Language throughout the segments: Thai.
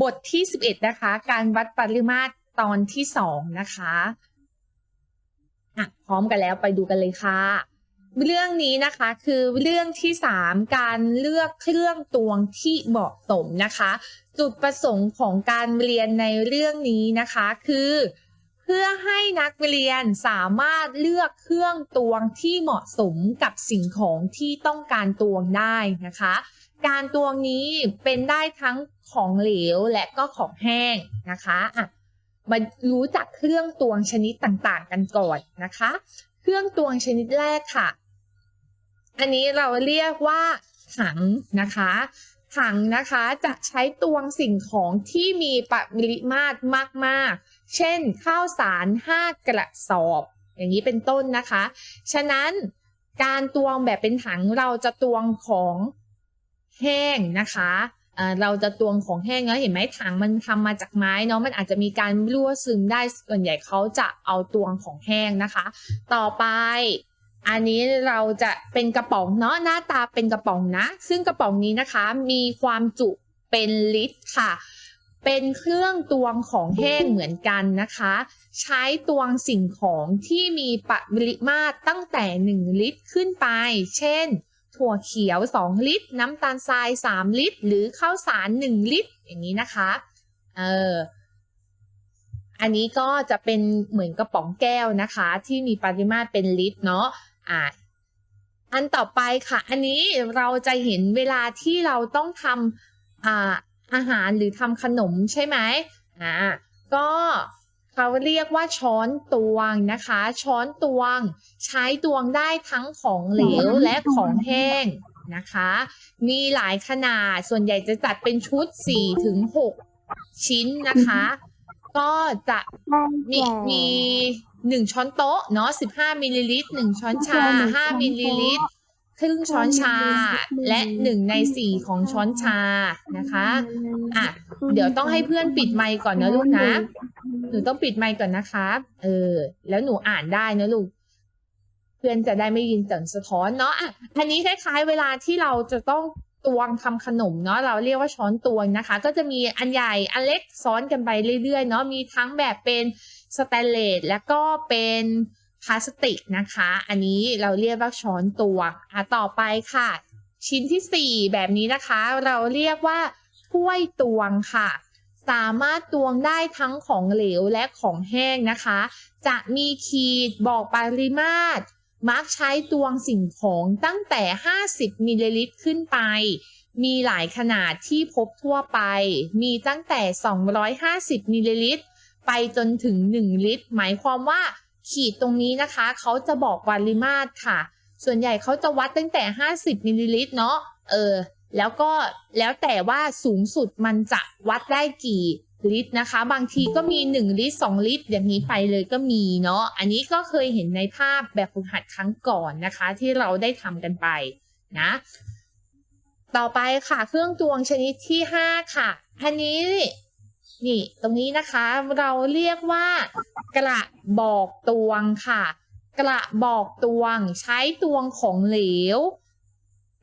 บทที่ 11 นะคะ การวัดปริมาตรตอนที่ 2 นะคะอะพร้อมกันแล้วไปดูกันเลยค่ะ เรื่องนี้นะคะคือเรื่องที่ 3 การเลือกเครื่องตวงที่เหมาะสมนะคะ จุดประสงค์ของการเรียนในเรื่องนี้นะคะคือ เพื่อให้นักเรียนสามารถเลือกเครื่องตวงที่เหมาะสมกับสิ่งของที่ต้องการตวงได้นะคะ การตวงนี้เป็นได้ทั้งของเหลวและก็ของแห้งนะคะอะมารู้จักเครื่องตวงชนิดต่างๆ กันก่อนนะคะ เครื่องตวงชนิดแรกค่ะ อันนี้เราเรียกว่าถังนะคะถังนะคะจะใช้ตวงสิ่งของที่มีปริมาตรมากๆ เช่นข้าวสาร 5 กระสอบ อย่างนี้เป็นต้นนะคะ ฉะนั้นการตวงแบบเป็นถังเราจะตวงของ แห้งนะคะเอ่อเราจะตวงของแห้งเนาะเห็นไหมถังมันทำมาจากไม้เนาะมันอาจจะมีการรั่วซึมได้ส่วนใหญ่เขาจะเอาตวงของแห้งนะคะ ต่อไป อันนี้เราจะเป็นกระป๋องเนาะหน้าตาเป็นกระป๋องนะ ซึ่งกระป๋องนี้นะคะมีความจุเป็นลิตรค่ะ เป็นเครื่องตวงของแห้งเหมือนกันนะคะ ใช้ตวงสิ่งของที่มีปริมาตรตั้งแต่ 1 ลิตรขึ้นไป เช่น ถั่วเขียว 2 ลิตร น้ำตาลทราย 3 ลิตร หรือข้าวสาร 1 ลิตร อย่างนี้นะคะ เออ อันนี้ก็จะเป็นเหมือนกระป๋องแก้วนะคะ ที่มีปริมาตรเป็นลิตรเนาะ อ่าอันต่อไปค่ะ อันนี้เราจะเห็นเวลาที่เราต้องทำอาอาหารหรือทำขนมใช่ไหมอ่า ก็ เขาเรียกว่าช้อนตวงนะคะ ช้อนตวง ใช้ตวงได้ทั้งของเหลวและของแห้งนะคะ มีหลายขนาดส่วนใหญ่จะจัดเป็นชุด4ถึง6ชิ้นนะคะ ก็จะมีมีหนึ่งช้อนโต๊ะเนาะสิบห้ามิลลิลิตรหนึ่งช้อนชาห้ามิลลิลิตร ครึ่งช้อนชาและหนึ่งในสี่ของช้อนชานะคะอะเดี๋ยวต้องให้เพื่อนปิดไมค์ก่อนนะลูกนะหนูต้องปิดไมค์ก่อนนะคะเออ แล้วหนูอ่านได้นะลูกเพื่อนจะได้ไม่ยินเสียงสะท้อนเนาะอะอันนี้คล้ายๆ เวลาที่เราจะต้องตวงทำขนมเนาะเราเรียกว่าช้อนตวงนะคะ ก็จะมีอันใหญ่อันเล็กซ้อนกันไปเรื่อยๆเนาะมีทั้งแบบเป็นสแตนเลสแล้วก็เป็น พลาสติกนะคะ อันนี้เราเรียกว่าช้อนตวงอะต่อไปค่ะ ชิ้นที่สี่แบบนี้นะคะ เราเรียกว่าถ้วยตวงค่ะ สามารถตวงได้ทั้งของเหลวและของแห้งนะคะ จะมีขีดบอกปริมาตร มักใช้ตวงสิ่งของตั้งแต่ 50 มิลลิลิตรขึ้นไป มีหลายขนาดที่พบทั่วไป มีตั้งแต่ 250 มิลลิลิตรไปจนถึง 1 ลิตร หมายความว่า ขีดตรงนี้นะคะ เขาจะบอกปริมาตรค่ะ ส่วนใหญ่เขาจะวัดตั้งแต่ 50มิลลิลิตรเนาะเออแล้วก็แล้วแต่ว่าสูงสุดมันจะวัดได้กี่ลิตรนะคะ บางทีก็มี 1 ลิตร 2 ลิตร อย่างนี้ไปเลยก็มีเนาะอันนี้ก็เคยเห็นในภาพแบบฝึกหัดครั้งก่อนนะคะ ที่เราได้ทำกันไปนะต่อไปค่ะเครื่องตวงชนิดที่ 5 ค่ะอันนี้ นี่ ตรงนี้นะคะ เราเรียกว่า กระบอกตวงค่ะ กระบอกตวง ใช้ตวงของเหลว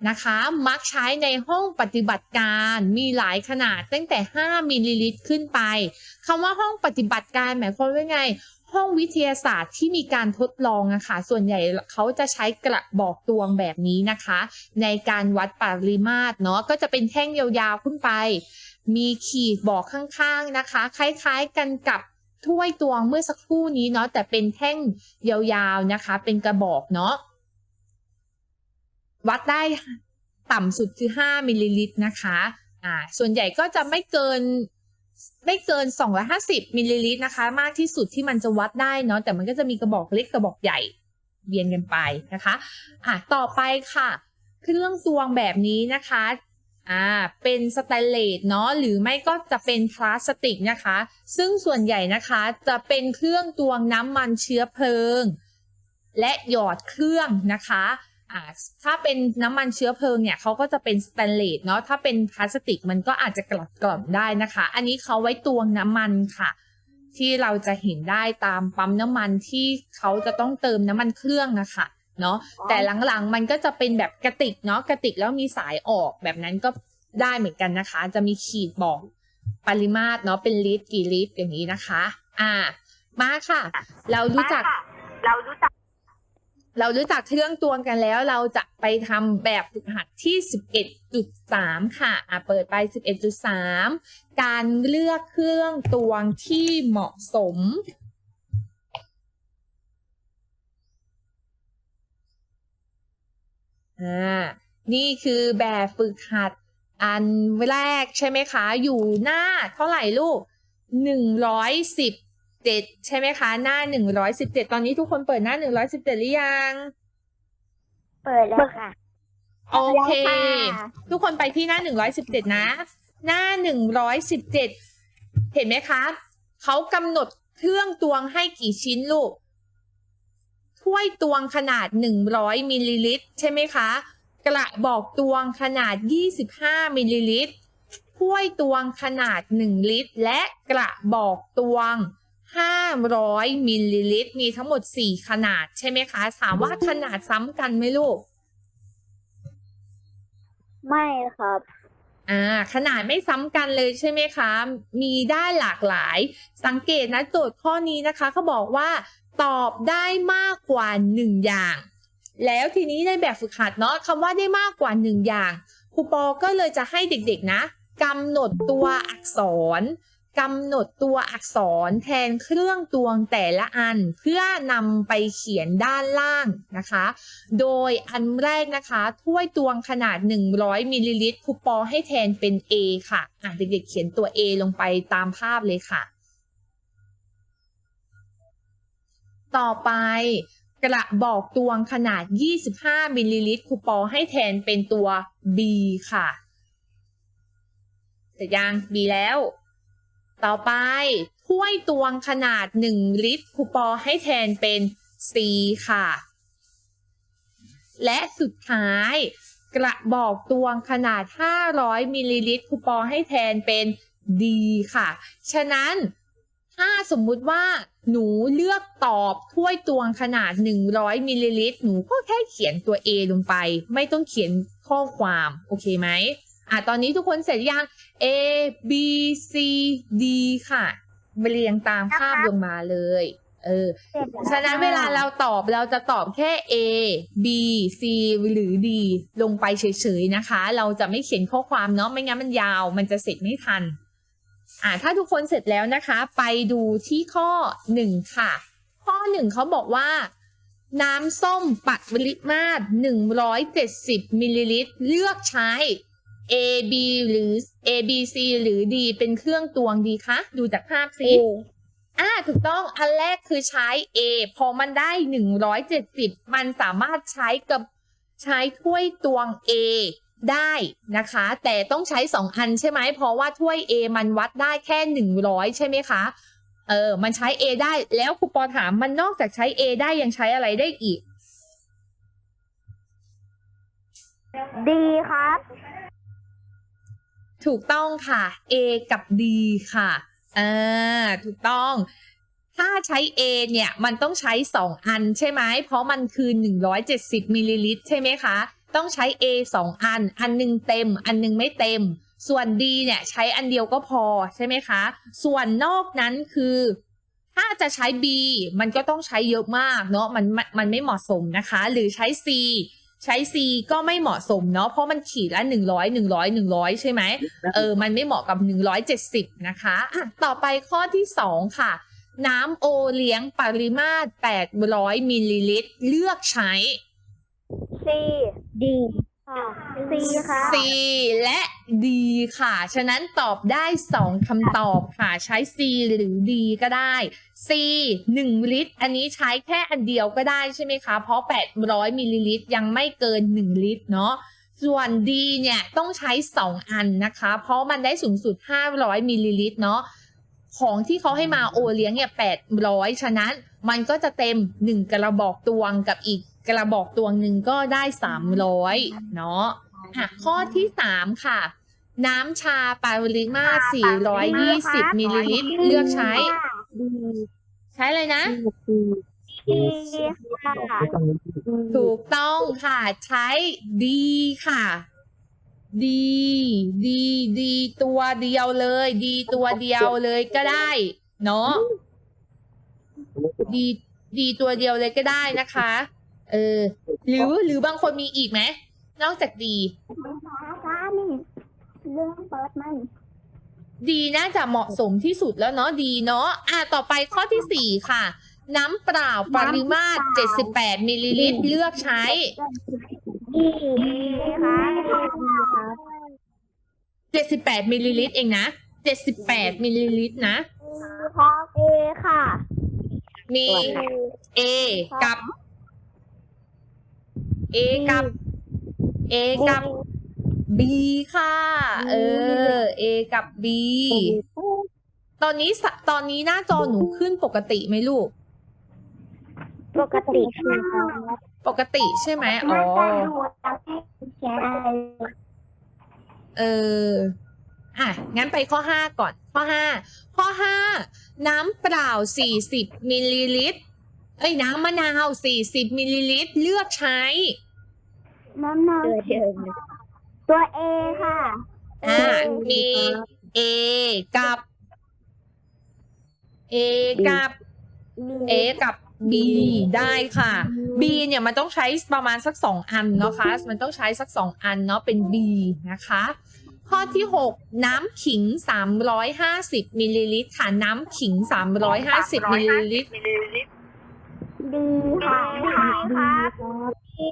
นะคะ มักใช้ในห้องปฏิบัติการมีหลายขนาดตั้งแต่ 5มิลลิลิตรขึ้นไปคำว่าห้องปฏิบัติการหมายความว่าไง ห้องวิทยาศาสตร์ที่มีการทดลองอะค่ะส่วนใหญ่เขาจะใช้กระบอกตวงแบบนี้นะคะ ในการวัดปริมาตรเนาะก็จะเป็นแท่งยาวๆขึ้นไป มีขีดบอกข้างๆนะคะ คล้ายๆกันกับถ้วยตวงเมื่อสักครู่นี้เนาะแต่เป็นแท่งยาวๆนะคะ เป็นกระบอกเนาะวัดได้ต่ำสุดคือ 5มิลลิลิตรนะคะอ่าส่วนใหญ่ก็จะไม่เกิน ไม่เกิน 250มิลลิลิตรนะคะ มากที่สุดที่มันจะวัดได้เนาะแต่มันก็จะมีกระบอกเล็กกระบอกใหญ่เวียนกันไปนะคะอะต่อไปค่ะ เครื่องตวงแบบนี้นะคะอ่าเป็นสแตนเลสเนาะหรือไม่ก็จะเป็นพลาสติกนะคะ ซึ่งส่วนใหญ่นะคะจะเป็นเครื่องตวงน้ำมันเชื้อเพลิง และหยอดเครื่องนะคะ อ่าถ้าเป็นน้ำมันเชื้อเพลิงเนี่ยเขาก็จะเป็นสแตนเลสเนาะถ้าเป็นพลาสติกมันก็อาจจะกลัดกล่อมได้นะคะ อันนี้เขาไว้ตวงน้ำมันค่ะ ที่เราจะเห็นได้ตามปั๊มน้ำมันที่เขาจะต้องเติมน้ำมันเครื่องนะคะเนาะแต่หลังๆมันก็จะเป็นแบบกระติกเนาะกระติกแล้วมีสายออกแบบนั้นก็ได้เหมือนกันนะคะ จะมีขีดบอกปริมาตรเนาะเป็นลิตรกี่ลิตรอย่างนี้นะคะ อ่า มาค่ะ เรารู้จัก เรารู้จัก เรารู้จักเครื่องตวงกันแล้ว เราจะไปทำแบบฝึกหัดที่ 11.3 ค่ะอะ เปิดไป 11.3 การเลือกเครื่องตวงที่เหมาะสม อ่า นี่คือแบบฝึกหัดอันแรกใช่ไหมคะ อยู่หน้าเท่าไหร่ลูกห นึ่งร้อยสิบเจ็ดใช่ไหมคะ หน้าหนึ่งร้อยสิบเจ็ดตอนนี้ทุกคนเปิดหน้าหนึ่งร้อยสิบเจ็ดหรือยัง เปิดแล้วค่ะ โอเคแล้วค่ะทุกคนไปที่หน้าหนึ่งร้อยสิบเจ็ดนะ หน้าหนึ่งร้อยสิบเจ็ดเห็นไหมคะเขากำหนดเครื่องตวงให้กี่ชิ้นลูก ถ้วยตวงขนาดหนึ่งร้อยมิลลิลิตร ใช่ไหมคะ กระบอกตวงขนาดยี่สิบห้ามิลลิลิตรถ้วยตวงขนาดหนึ่งลิตร และกระบอกตวง ห้าร้อยมิลลิลิตร มีทั้งหมดสี่ขนาดใช่ไหมคะ ถามว่าขนาดซ้ำกันไหมลูก ไม่ครับ อ่า ขนาดไม่ซ้ำกันเลยใช่ไหมคะ มีได้หลากหลาย สังเกตนะโจทย์ข้อนี้นะคะเขาบอกว่าตอบได้มากกว่าหนึ่งอย่าง แล้วทีนี้ในแบบฝึกหัดเนาะคำว่าได้มากกว่าหนึ่งอย่างครูปอก็เลยจะให้เด็กๆนะกำหนดตัวอักษร กำหนดตัวอักษรแทนเครื่องตวงแต่ละอันเพื่อนำไปเขียนด้านล่างนะคะ โดยอันแรกนะคะถ้วยตวงขนาด 100มิลลิลิตรคูปองให้แทนเป็น A ค่ะอะเด็กๆเขียนตัว A ลงไปตามภาพเลยค่ะ ต่อไปกระบอกตวงขนาด 25มิลลิลิตรคูปองให้แทนเป็นตัว B ค่ะ เสร็จยัง B แล้ว ต่อไปถ้วยตวงขนาด 1 ลิตรคูปอให้แทนเป็น C ค่ะ และสุดท้าย กระบอกตวงขนาด 500 มิลลิลิตรคูปอให้แทนเป็น D ค่ะ ฉะนั้นถ้าสมมุติว่าหนูเลือกตอบถ้วยตวงขนาด 100มิลลิลิตรหนูก็แค่เขียนตัว A ลงไป ไม่ต้องเขียนข้อความ โอเคไหม อะตอนนี้ทุกคนเสร็จยัง A B C D ค่ะเรียงตามภาพลงมาเลย เออเสร็จแล้วฉะนั้นเวลาเราตอบเราจะตอบแค่ A B C หรือ D ลงไปเฉยๆนะคะ เราจะไม่เขียนข้อความเนาะไม่งั้นมันยาว มันจะเสร็จไม่ทัน อ่าถ้าทุกคนเสร็จแล้วนะคะ ไปดูที่ข้อ1ค่ะ ข้อ1เขาบอกว่า น้ำส้มปัดปริมาตร170มิลลิลิตร เลือกใช้ A B หรือ A B C หรือ D เป็นเครื่องตวงดีคะ ดูจากภาพสิอ่า ถูกต้อง อันแรกคือใช้ A พอมันได้ 170 มันสามารถใช้กับใช้ถ้วยตวง A ได้นะคะ แต่ต้องใช้ 2 อันใช่ไหม เพราะว่าถ้วย A มันวัดได้แค่ 100 ใช่ไหมคะ เออ มันใช้ A ได้ แล้วครูปอถามมันนอกจากใช้ A ได้ยังใช้อะไรได้อีก ดีครับ ถูกต้องค่ะ A กับ D ค่ะอ่าถูกต้อง ถ้าใช้ A เนี่ยมันต้องใช้ 2 อันใช่ไหม เพราะมันคือ 170มิลลิลิตรใช่ไหมคะ ต้องใช้ A 2 อัน อันหนึงเต็ม อันหนึงไม่เต็ม ส่วน D เนี่ยใช้อันเดียวก็พอใช่ไหมคะ ส่วนนอกนั้นคือถ้าจะใช้ B มันก็ต้องใช้เยอะมากเนาะ มันมันไม่เหมาะสมนะคะ หรือใช้ C ใช้ C ก็ไม่เหมาะสมเนาะเพราะมันขีดละ100 100 100ใช่ไหมเออมันไม่เหมาะกับ170นะคะอะต่อไปข้อที่2ค่ะ น้ำโอเลี้ยงปริมาตร800มิลลิลิตร เลือกใช้ C ดี C ค่ะ C และ D ค่ะ ฉะนั้นตอบได้2คำตอบค่ะ ใช้ C หรือ D ก็ได้ C 1 ลิตร อันนี้ใช้แค่อันเดียวก็ได้ใช่ไหมคะ เพราะ 800 มิลลิลิตรยังไม่เกิน 1 ลิตรเนาะ ส่วน D เนี่ยต้องใช้ 2 อันนะคะ เพราะมันได้สูงสุด 500 มิลลิลิตรเนาะ ของที่เขาให้มาโอเลี้ยงเนี่ย 800 ฉะนั้นมันก็จะเต็ม 1 กระบอกตวงกับอีก กระบอกตวงหนึ่งก็ได้300เนาะอะข้อที่3ค่ะ น้ำชาปริมาตร420มิลลิลิตรเลือกใช้ดีใช้เลยนะ ดีค่ะถูกต้องค่ะใช้ดีค่ะ ดีดีดีตัวเดียวเลย ดีตัวเดียวเลยก็ได้ เนาะดีดีตัวเดียวเลยก็ได้นะคะ เออ หรือหรือบางคนมีอีกไหมนอกจากดีฟ้านี่เรื่องเปิดมัน ดีน่าจะเหมาะสมที่สุดแล้วเนาะดีเนาะอะต่อไปข้อที่สี่ค่ะ น้ำเปล่าปริมาตร 78มิลลิลิตรเลือกใช้ ดีค่ะดีครับ78มิลลิลิตรเองนะ78มิลลิลิตรนะครับเอค่ะ มี A กับ A กับ A กับ B ค่ะ เออ A กับ B ตอนนี้สะตอนนี้หน้าจอหนูขึ้นปกติไหมลูก ปกติคือครับปกติใช่ไหมอ๋อใช่เออ อะ งั้นไปข้อห้าก่อน ข้อห้า ข้อห้า น้ำเปล่าสี่สิบมิลลิลิตร เอ้ยน้ำมะนาวสี่สิบมิลลิลิตร เลือกใช้ น้ำน้ำตัวเอค่ะ อ่า มี A กับ A กับ A กับ B ได้ค่ะ B เนี่ยมันต้องใช้ประมาณสักสองอันเนาะคะ มันต้องใช้สักสองอันเนาะเป็น B นะคะ ข้อที่ 6 น้ำขิง 350มิลลิลิตรค่ะ น้ำขิง 350มิลลิลิตร ดีค่ะดีครับดี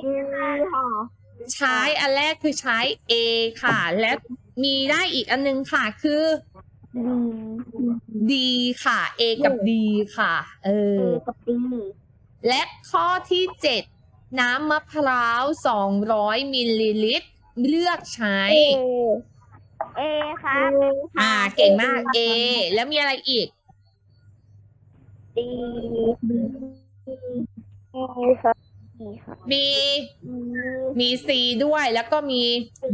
ค่ะ ใช้อันแรกคือใช้ A ค่ะ และมีได้อีกอันนึงค่ะ คือดี D ค่ะ A กับ D ค่ะ เออ กับดีและข้อที่7น้ำมะพร้าว200มิลลิลิตร เลือกใช้ เอครับอ่า เก่งมาก A แล้วมีอะไรอีก ดี ดีครับดีครับมี มี C ด้วยแล้วก็มี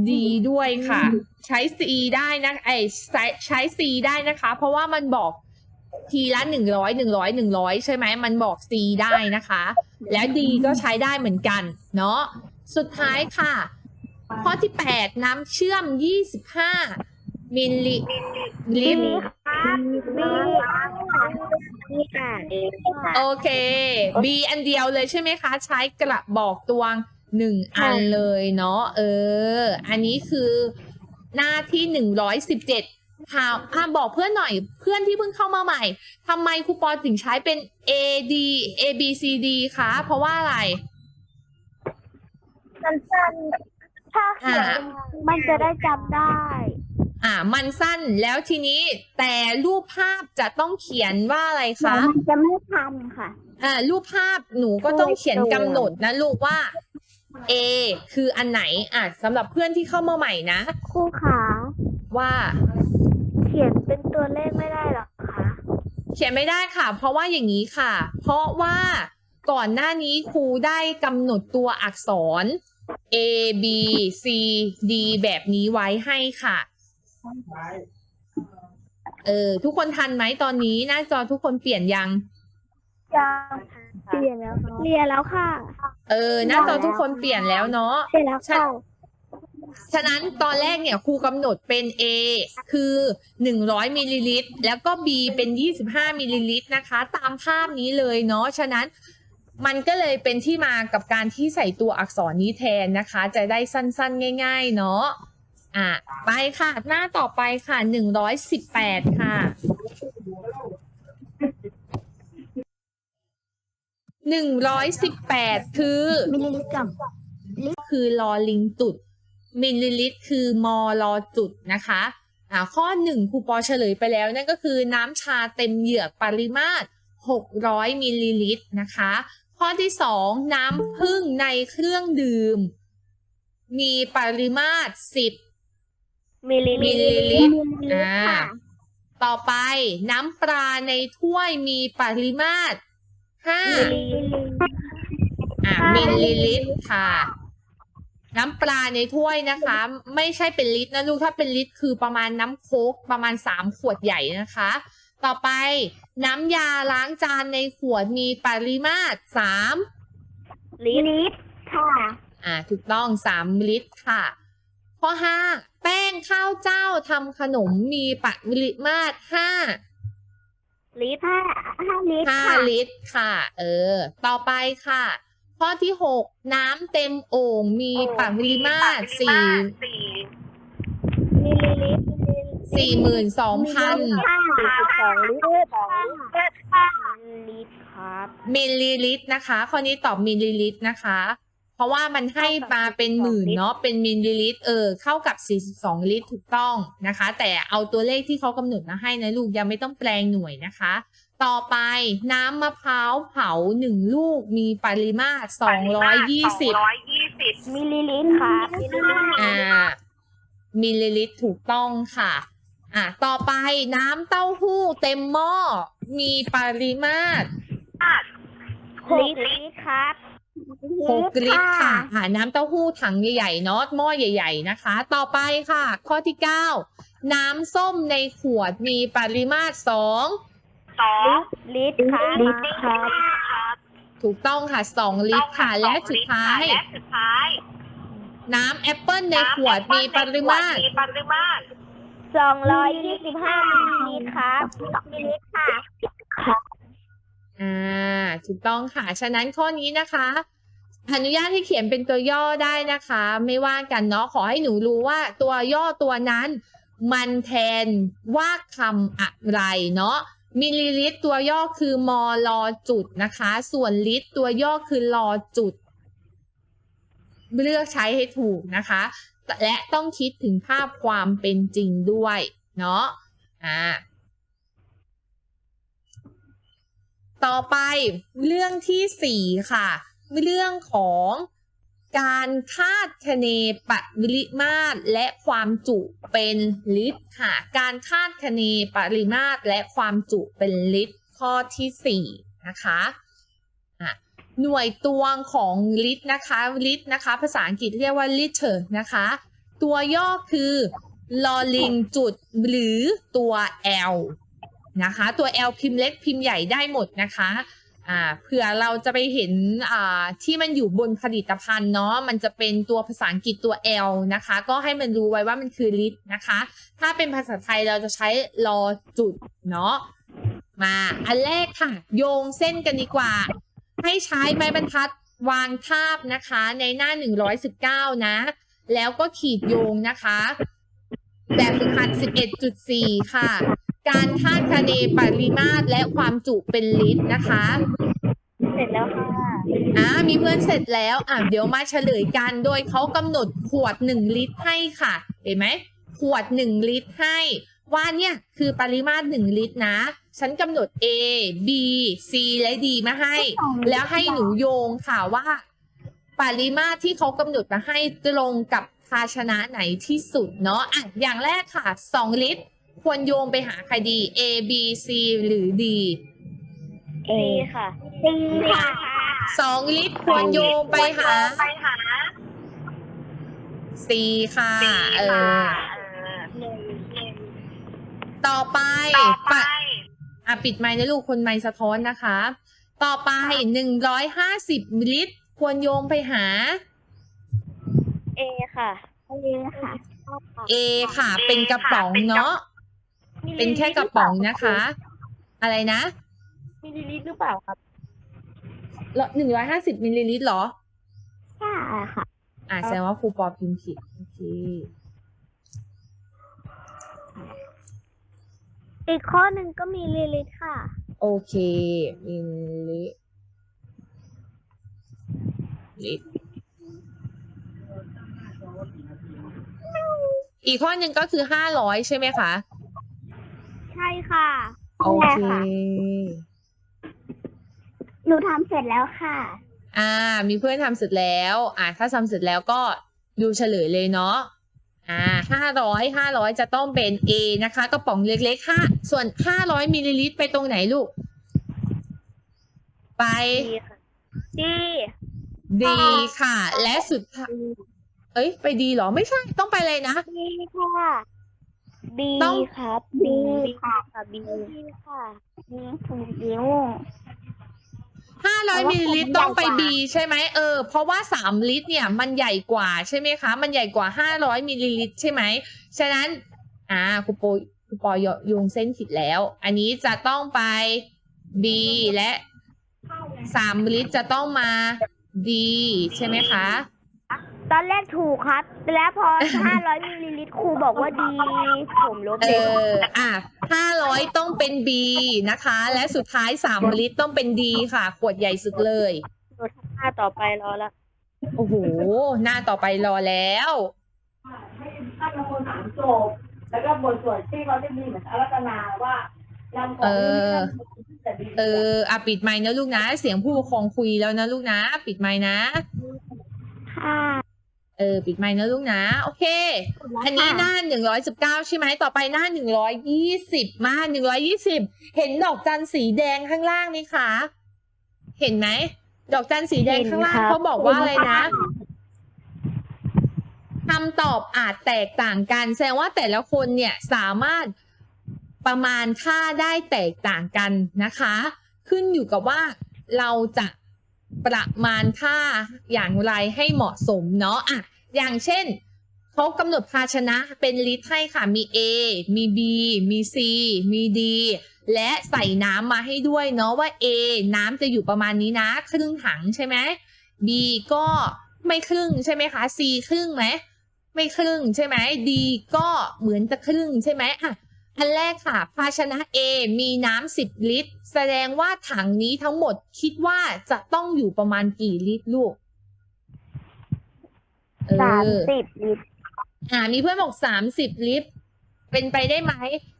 D ด้วยค่ะ ใช้ C ได้นะไอยใช้ใช้ C ได้นะคะ เพราะว่ามันบอกทีละหนึ่งร้อยหนึ่งร้อยหนึ่งร้อยใช่ไหมมันบอก C ได้นะคะ แล้ว D ก็ใช้ได้เหมือนกัน เนาะสุดท้ายค่ะ ข้อที่8น้ำเชื่อม25มิลลิลิตรครับดี ดีค่ะดีค่ะโอเค B อันเดียวเลยใช่ไหมคะ ใช้กระบอกตวงหนึ่งอันเลยเนาะเออ อันนี้คือหน้าที่หนึ่งร้อยสิบเจ็ดถามอะบอกเพื่อนหน่อยเพื่อนที่เพิ่งเข้ามาใหม่ทำไมครูปอถึงใช้เป็น A D A B C D คะเพราะว่าอะไร สั้นๆถ้าเขียนมันจะได้จำได้ อ่า มันสั้นแล้วทีนี้แต่รูปภาพจะต้องเขียนว่าอะไรเดี๋ยวคะมันจะไม่ทันค่ะ อ่า รูปภาพหนูก็ต้องเขียนกำหนดนะลูกว่า A คืออันไหนอะสำหรับเพื่อนที่เข้ามาใหม่นะครูขาว่า เขียนเป็นตัวเลขไม่ได้หรอคะเขียนไม่ได้ค่ะ เพราะว่าอย่างนี้ค่ะ เพราะว่าก่อนหน้านี้ครูได้กำหนดตัวอักษร A B C D แบบนี้ไว้ให้ค่ะ เออ ทุกคนทันไหมตอนนี้ หน้าจอทุกคนเปลี่ยนยัง ยังเปลี่ยนแล้วเปลี่ยนแล้วค่ะ เออ หน้าจอทุกคนเปลี่ยนแล้วเนาะเปลี่ยนแล้วค่ะ ฉะนั้นตอนแรกเนี่ยครูกำหนดเป็น A คือ 100มิลลิลิตรแล้วก็ B เป็น 25มิลลิลิตรนะคะ ตามภาพนี้เลยเนาะ ฉะนั้นมันก็เลยเป็นที่มากับการที่ใส่ตัวอักษรนี้แทนนะคะ จะได้สั้นๆ ง่าย ๆ เนาะ อะไปค่ะ หน้าต่อไปค่ะ118ค่ะ118คือมิลลิลิตรกับคือลอลิงจุด มิลลิลิตรคือมอลอจุดนะคะอ่าข้อหนึ่งครูปอเฉลยไปแล้วนั่นก็คือน้ำชาเต็มเหยือกปริมาตร600มิลลิลิตรนะคะ ข้อที่สองน้ำผึ้งในเครื่องดื่ม มีปริมาตร10 มิลลิมิลลิลิตรอ่าอ่า ต่อไปน้ำปลาในถ้วยมีปริมาตร5มิลลิลิตรอะมิลลิลิตรค่ะ น้ำปลาในถ้วยนะคะ ไม่ใช่เป็นลิตรนะลูกถ้าเป็นลิตรคือประมาณน้ำโค้กประมาณสามขวดใหญ่นะคะ ต่อไปน้ำยาล้างจานในขวดมีปริมาตรสามลิตรค่ะ อ่า ถูกต้องสามลิตรค่ะ ข้อห้าแป้งข้าวเจ้าทำขนมมีปริมาตรห้าลิตรห้าห้าลิตรห้าค่ะลิตรค่ะ เออ ต่อไปค่ะ ข้อที่หกน้ำเต็มโอ่งมีปริมาตรสี่มิลลิลิตรสี่หมื่นสองพันค่ะสองลิตรสองลิตรค่ะลิตรครับมิลลิลิตรนะคะ ข้อนี้ตอบมิลลิลิตรนะคะ เพราะว่ามันให้มาเป็นหมื่นเนาะเป็นมิลลิลิตรเออเข้ากับ 42 ลิตรถูกต้องนะคะ แต่เอาตัวเลขที่เขากำหนดมาให้นะลูกยังไม่ต้องแปลงหน่วยนะคะ ต่อไปน้ำมะพร้าวเผาหนึ่งลูกมีปริมาตร220 มิลลิลิตรครับมิลลิลิตรอ่ามิลลิลิตรถูกต้องค่ะอะต่อไปน้ำเต้าหู้เต็มหม้อมีปริมาตรลิตรลิตรครับ หกลิตรค่ะอ่าน้ำเต้าหู้ถังใหญ่ๆเนาะหม้อใหญ่ ๆ นะคะ ต่อไปค่ะ ข้อที่เก้าน้ำส้มในขวดมีปริมาตรสองลิตรครับลิตรครับถูกต้องค่ะสองลิตรค่ะ และสุดท้าย น้ำแอปเปิลในขวดมีปริมาตรสองร้อยยี่สิบห้ามิลลิลิตรครับมิลลิลิตรค่ะอ่าถูกต้องค่ะ ฉะนั้นข้อนี้นะคะ อนุญาตให้เขียนเป็นตัวย่อได้นะคะ ไม่ว่ากันเนาะขอให้หนูรู้ว่าตัวย่อตัวนั้น มันแทนว่าคำอะไรเนาะมิลลิลิตรตัวย่อคือมอลอจุดนะคะ ส่วนลิตรตัวย่อคือลอจุด เลือกใช้ให้ถูกนะคะ และต้องคิดถึงภาพความเป็นจริงด้วยเนาะอ่าต่อไปเรื่องที่สี่ค่ะ เรื่องของการคาดคะเนปริมาตรและความจุเป็นลิตรค่ะ การคาดคะเนปริมาตรและความจุเป็นลิตรข้อที่สี่นะคะอะหน่วยตวงของลิตรนะคะลิตรนะคะ ภาษาอังกฤษเรียกว่า liter นะคะ ตัวย่อคือลอลิงจุดหรือตัว L นะคะ ตัว L พิมพ์เล็กพิมพ์ใหญ่ได้หมดนะคะ อ่าเผื่อเราจะไปเห็นอ่าที่มันอยู่บนผลิตภัณฑ์เนาะมันจะเป็นตัวภาษาอังกฤษตัว L นะคะ ก็ให้มันรู้ไว้ว่ามันคือลิตรนะคะ ถ้าเป็นภาษาไทยเราจะใช้รอจุดเนาะมาอันแรกค่ะ โยงเส้นกันดีกว่า ให้ใช้ไม้บรรทัดวางทาบนะคะในหน้า 119 นะ แล้วก็ขีดโยงนะคะ แบบฝึกหัด11.4 ค่ะ การคาดคะเนปริมาตรและความจุเป็นลิตรนะคะ เสร็จแล้วค่ะอ่ามีเพื่อนเสร็จแล้วอะเดี๋ยวมาเฉลยกันโดยเขากำหนดขวด1ลิตรให้ค่ะ เห็นไหมขวด1ลิตรให้ ว่าเนี่ยคือปริมาตร1ลิตรนะ ฉันกำหนด A B C และ D มาให้ แล้วให้หนูโยงค่ะว่า ปริมาตรที่เขากำหนดมาให้ตรงกับภาชนะไหนที่สุดเนาะอะอย่างแรกค่ะ 2 ลิตร ควรโยงไปหาใครดี A B C หรือ D เอค่ะซีค่ะ2ลิตรควรโยงไปหา C ค่ะ เออต่อไปปะอะปิดไมค์นะลูกคนไมค์สะท้อนนะคะ ต่อไป150มิลลิลิตร ควรโยงไปหา เอค่ะเอค่ะ A ค่ะ เป็นกระป๋องเนาะ เป็นแค่กระป๋องนะคะ อะไรนะ มิลลิลิตรหรือเปล่าครับหนึ่งร้อยห้าสิบมิลลิลิตรเหรอ ใช่ค่ะอะแสดงว่าครูปอพิมพ์ผิดโอเคอีกข้อหนึ่งก็มีลิลิตรค่ะ โอเคมิลลิลิตรอีกข้อหนึ่งก็คือห้าร้อยใช่ไหมคะ ใช่ค่ะโอเค หนูทำเสร็จแล้วค่ะ อ่า มีเพื่อนทำเสร็จแล้ว อ่าถ้าทำเสร็จแล้วก็ดูเฉลยเลยเนาะอ่าห้าร้อยห้าร้อยจะต้องเป็น A นะคะกระป๋องเล็กๆห้าส่วนห้าร้อยมิลลิลิตรไปตรงไหนลูก ไป ดีค่ะดีดีค่ะ และสุดท้ายเอ้ย ไปดีเหรอ ไม่ใช่ ต้องไปเลยนะ ดีค่ะ บีต้อง ครับบีค่ะบีค่ะบีถูกยิ้ว ห้าร้อยมิลลิลิตรต้องไป B ใช่ไหมเออเพราะว่าสามลิตรเนี่ยมันใหญ่กว่าใช่ไหมคะ มันใหญ่กว่าห้าร้อยมิลลิลิตรใช่ไหมฉะนั้น อ่าครูโปครูปอยโยงเส้นผิดแล้ว อันนี้จะต้องไป B และสามลิตรจะต้องมา D ใช่ไหมคะ ตอนแรกถูกครับ แล้วพอ 500มิลลิลิตรครูบอกว่าดี ผมลบเอเลย ออะห้าร้อยต้องเป็น B นะคะ และสุดท้ายสามลิตรต้องเป็น D ค่ะ ขวดใหญ่สุดเลย หนูทำหน้าต่อไปรอละโอ้โห หน้าต่อไปรอแล้ว ให้ท่านบางคนถามโจบ แล้วก็บทสวดที่เขาจะมีเหมือนอารัตนาว่านำของที่แต่ดีเอออะปิดไมค์นะลูกนะ เสียงผู้ปกครองคุยแล้วนะลูกนะ ปิดไมค์นะ ค่ะ เออปิดไมค์นะลูกนะ โอเค อันนี้หน้าหนึ่งร้อยสิบเก้าใช่ไหมต่อไปหน้าหนึ่งร้อยยี่สิบมาหนึ่งร้อยี่สิบเห็นดอกจันสีแดงข้างล่างนี่คะเห็นไหมดอกจันสีแดงข้างล่างเขาบอกว่าอะไรนะคำตอบอาจแตกต่างกัน แสดงว่าแต่ละคนเนี่ยสามารถประมาณค่าได้แตกต่างกันนะคะ ขึ้นอยู่กับว่าเราจะ ประมาณค่าอย่างไรให้เหมาะสมเนาะอะอย่างเช่นเขากำหนดภาชนะเป็นลิตรให้ค่ะมี A มี B มี C มี D และใส่น้ำมาให้ด้วยเนาะว่า A น้ำจะอยู่ประมาณนี้นะ ครึ่งถังใช่ไหม B ก็ไม่ครึ่งใช่ไหมคะ C ครึ่งไหมไม่ครึ่งใช่ไหม D ก็เหมือนจะครึ่งใช่ไหมอะอันแรกค่ะ ภาชนะ A มีน้ำสิบลิตร แสดงว่าถังนี้ทั้งหมดคิดว่าจะต้องอยู่ประมาณกี่ลิตรลูกเอสามอสิบลิตร อ่ามีเพื่อนบอกสามสิบลิตร เป็นไปได้ไหม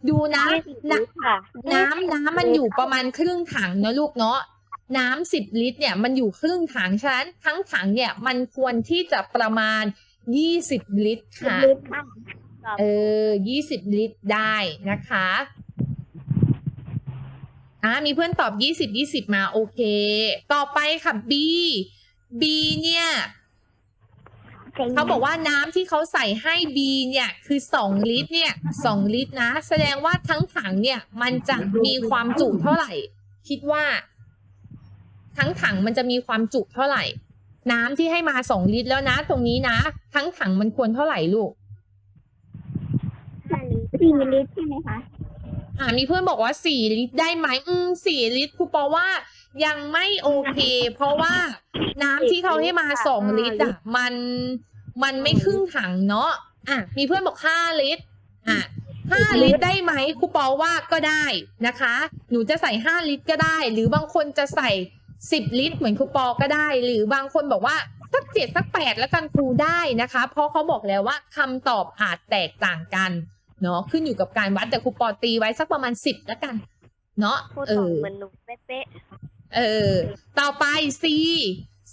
ดูนะยี่สิบนะลิตรค่ะน้ำน้ำมันอยู่ประมาณครึ่งถังเนอะลูกเนาะน้ำสิบลิตรเนี่ยมันอยู่ครึ่งถังฉะนั้นทั้งถังเนี่ยมันควรที่จะประมาณยี่สิบลิตรค่ะ ลิตรค่ะ เออยี่สิบลิตรได้นะคะ อ่ามีเพื่อนตอบยี่สิบยี่สิบมาโอเค ต่อไปค่ะ B B เนี่ยเขาบอกว่าน้ำที่เขาใส่ให้ B เนี่ยคือสองลิตรเนี่ยสองลิตรนะ แสดงว่าทั้งถังเนี่ย มันจะมีความจุเท่าไหร่ คิดว่า ทั้งถังมันจะมีความจุเท่าไหร่ น้ำที่ให้มาสองลิตรแล้วนะ ตรงนี้นะ ทั้งถังมันควรเท่าไหร่ลูกห้าลิตรสี่ลิตรใช่ไหมคะ อ่ามีเพื่อนบอกว่าสี่ลิตรได้ไหมอืมสี่ลิตรครูปอว่ายังไม่โอเค เพราะว่าน้ำที่เขาให้มาสองลิตรอะมันมันไม่ครึ่งถังเนาะอะมีเพื่อนบอกห้าลิตรอะห้าลิตรได้ไหมครูปอว่าก็ได้นะคะ หนูจะใส่ห้าลิตรก็ได้ หรือบางคนจะใส่สิบลิตร เหมือนครูปอก็ได้ หรือบางคนบอกว่าสักเจ็ดสักแปดแล้วกันครูได้นะคะ เพราะเขาบอกแล้วว่าคำตอบอาจแตกต่างกัน เนาะขึ้นอยู่กับการวัดแต่ครูปอตีไว้สักประมาณสิบแล้วกัน เนาะพูดเอตรงอเหมือนหนูเป๊ะเออ ต่อไป C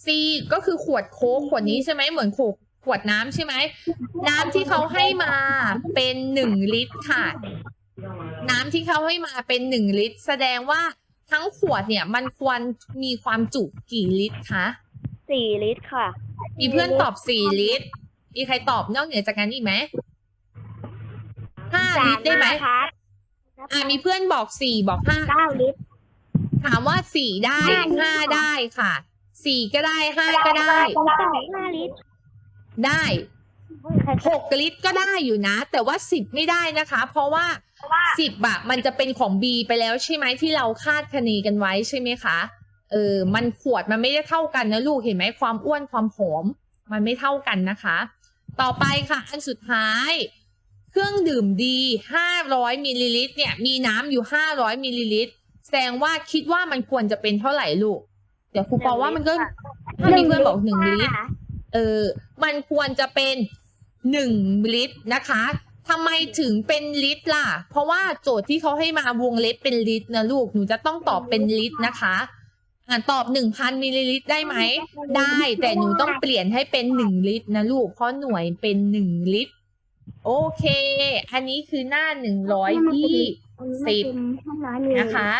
C ก็คือขวดโค้กขวดนี้ใช่ไหมเหมือนขวดขวดน้ำใช่ไหม น้ำที่เขาให้มาเป็นหนึ่งลิตรค่ะ น้ำที่เขาให้มาเป็นหนึ่งลิตร แสดงว่าทั้งขวดเนี่ย มันควรมีความจุกี่ลิตรคะๆสี่ลิตรค่ะ มีเพื่อนตอบสี่ลิตร มีใครตอบนอกเหนือจากนั้นอีกไหม ห้าลิตรได้ไหมครับอ่ามีเพื่อนบอกสี่บอกห้าเก้าลิตร ถามว่าสี่ได้ห้าลิตรห้าได้ค่ะสี่ก็ได้ห้าก็ได้ห้าลิตร ได้หกลิตรก็ได้อยู่นะ แต่ว่าสิบไม่ได้นะคะ เพราะว่าสิบอะมันจะเป็นของ B ไปแล้วใช่ไหมที่เราคาดคะเนกันไว้ใช่ไหมคะเออมันขวดมันไม่ได้เท่ากันนะลูกเห็นไหมความอ้วนความผอม มันไม่เท่ากันนะคะ ต่อไปค่ะ อันสุดท้าย เครื่องดื่มดีห้าร้อยมิลลิลิตรเนี่ยมีน้ำอยู่ห้าร้อยมิลลิลิตรแสดงว่าคิดว่ามันควรจะเป็นเท่าไหร่ลูก เดี๋ยวครูปอว่ามันก็ถ้ามีเพื่อนบอกหนึ่งลิตร เออ มันควรจะเป็นหนึ่งลิตรนะคะทำไมถึงเป็นลิตรล่ะ เพราะว่าโจทย์ที่เขาให้มาวงเล็บเป็นลิตรนะลูก หนูจะต้องตอบเป็นลิตรนะคะ อ่าตอบหนึ่งพันมิลลิลิตรได้ไหม ได้ แต่หนูต้องเปลี่ยนให้เป็นหนึ่งลิตรนะลูก เพราะหน่วยเป็นหนึ่งลิตร โอเค อันนี้คือหน้าหนึ่งร้อยยี่สิบนะคะ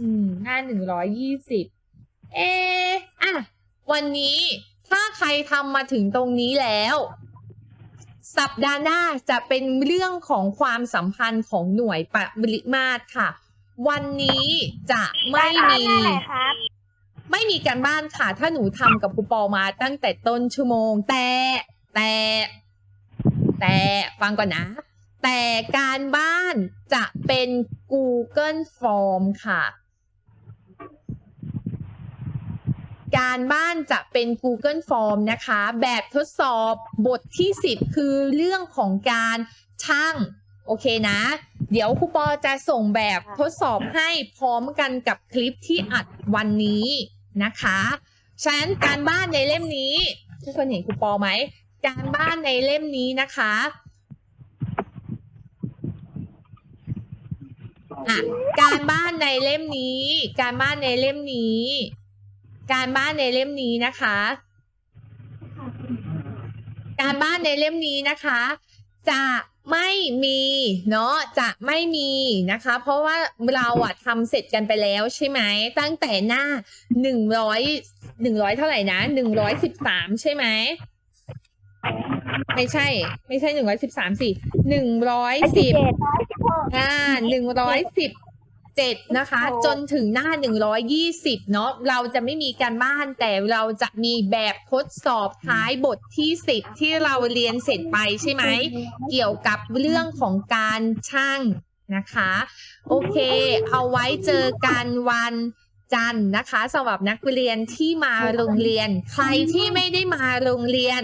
อืม หน้าหนึ่งร้อยยี่สิบ เอะอะ วันนี้ถ้าใครทำมาถึงตรงนี้แล้ว สัปดาห์หน้าจะเป็นเรื่องของความสัมพันธ์ของหน่วยปริมาตรค่ะ วันนี้จะไม่มีครับไม่มีการบ้านค่ะ ถ้าหนูทำกับครูปอมาตั้งแต่ต้นชั่วโมง แต่แต่ แต่ฟังก่อนนะ แต่การบ้านจะเป็น Google Form ค่ะ การบ้านจะเป็น Google Form นะคะ แบบทดสอบบทที่ 10 คือเรื่องของการช่างโอเคนะ เดี๋ยวครูปอจะส่งแบบทดสอบให้พร้อมกันกับคลิปที่อัดวันนี้นะคะ ฉะนั้นการบ้านในเล่มนี้ ทุกคนเห็นครูปอไหม การบ้านในเล่มนี้นะคะอะการบ้านในเล่มนี้ การบ้านในเล่มนี้ การบ้านในเล่มนี้นะคะ การบ้านในเล่มนี้นะคะ จะไม่มีเนาะจะไม่มีนะคะ เพราะว่าเราอะทำเสร็จกันไปแล้วใช่ไหมตั้งแต่หน้าหนึ่งร้อยหนึ่งร้อยเท่าไหร่นะหนึ่งร้อยสิบสามใช่ไหม ไม่ใช่ ไม่ใช่หนึ่งร้อยสิบสามสิหนึ่งร้อยสิบอ่าหนึ่งร้อยสิบเจ็ดนะคะ จนถึงหน้าหนึ่งร้อยยี่สิบเนาะเราจะไม่มีการบ้านแต่เราจะมีแบบทดสอบท้ายบทที่สิบที่เราเรียนเสร็จไปใช่ไหม เกี่ยวกับเรื่องของการช่างนะคะ โอเค เอาไว้เจอกันวันจันทร์นะคะสำหรับนักเรียนที่มาโรงเรียน ใครที่ไม่ได้มาโรงเรียน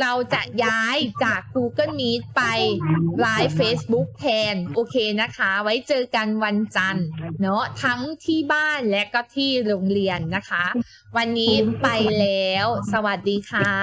เราจะย้ายจาก Google Meet ไปไลฟ์ Facebook แทน โอเคนะคะ ไว้เจอกันวันจันทร์เนาะทั้งที่บ้านและก็ที่โรงเรียนนะคะ วันนี้ไปแล้ว สวัสดีค่ะ